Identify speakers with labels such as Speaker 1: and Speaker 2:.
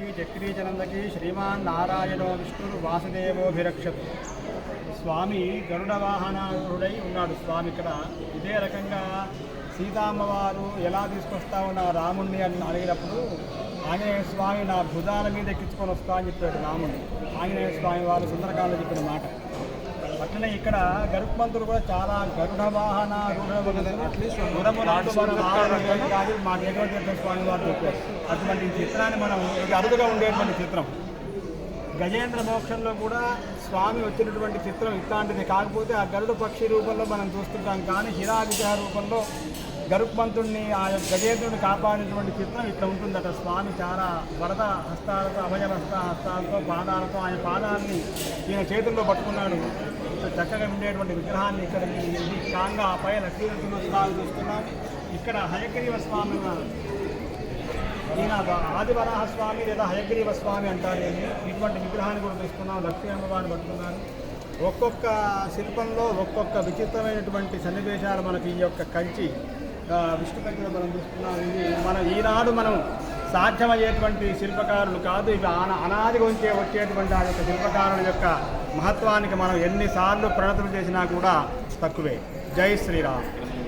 Speaker 1: దేవకీ చక్రీచనందకి శ్రీమాన్ నారాయణో విష్ణుడు వాసుదేవోభిరక్షతు. స్వామి గరుడ వాహనారుడై ఉన్నాడు. స్వామి ఇక్కడ ఇదే రకంగా సీతామ్మవారు ఎలా తీసుకొస్తా ఉన్న రాముణ్ణి అని అడిగినప్పుడు ఆంజనేయ స్వామి నా భుజాల మీద ఎక్కించుకొని వస్తా అని చెప్పాడు రాముణ్ణి ఆంజనేయ స్వామి వారు సుందరకాండ చెప్పిన మాట. అట్లనే ఇక్కడ గరుత్మంతుడు కూడా చాలా గరుడ వాహన కాదు మా ఏకవతీర్థ స్వామి వారు చెప్పారు. అటువంటి చిత్రాన్ని మనం ఇది అరుదుగా ఉండేటువంటి చిత్రం. గజేంద్ర మోక్షంలో కూడా స్వామి వచ్చినటువంటి చిత్రం ఇట్లాంటిది. కాకపోతే ఆ గరుడ పక్షి రూపంలో మనం చూస్తుంటాం. కానీ హిరా విగ్రహ రూపంలో గరుత్మంతుడిని ఆ యొక్క గజేంద్రుడిని కాపాడినటువంటి చిత్రం ఇట్లా ఉంటుందట. స్వామి చాలా వరద హస్తాలతో అభయహస్త హస్తాలతో పాదాలతో ఆయన పాదాన్ని ఈయన చేతుల్లో పట్టుకున్నాడు. చక్కగా ఉండేటువంటి విగ్రహాన్ని ఇక్కడ కాంగా పై లక్ష్మీనరసింహస్వామి చూస్తున్నాం. ఇక్కడ హయగ్రీవ స్వామి ఈయన ఆదివరాహ స్వామి లేదా హయగ్రీవ స్వామి అంటారు ఇటువంటి విగ్రహాన్ని కూడా చూస్తున్నాం లక్ష్మీ అమ్మవారిని పట్టుకున్నారు. ఒక్కొక్క శిల్పంలో ఒక్కొక్క విచిత్రమైనటువంటి సన్నివేశాలు మనకి ఈ యొక్క కంచి విష్ణు కట్టిన మనం చూస్తున్నాం. ఇది మనం ఈనాడు మనం సాధ్యమయ్యేటువంటి శిల్పకారులు కాదు ఇవి అన అనాది ఉంచే వచ్చేటువంటి ఆ యొక్క శిల్పకారుల యొక్క మహత్వానికి మనం ఎన్నిసార్లు ప్రణతులు చేసినా కూడా తక్కువే. జై శ్రీరామ్.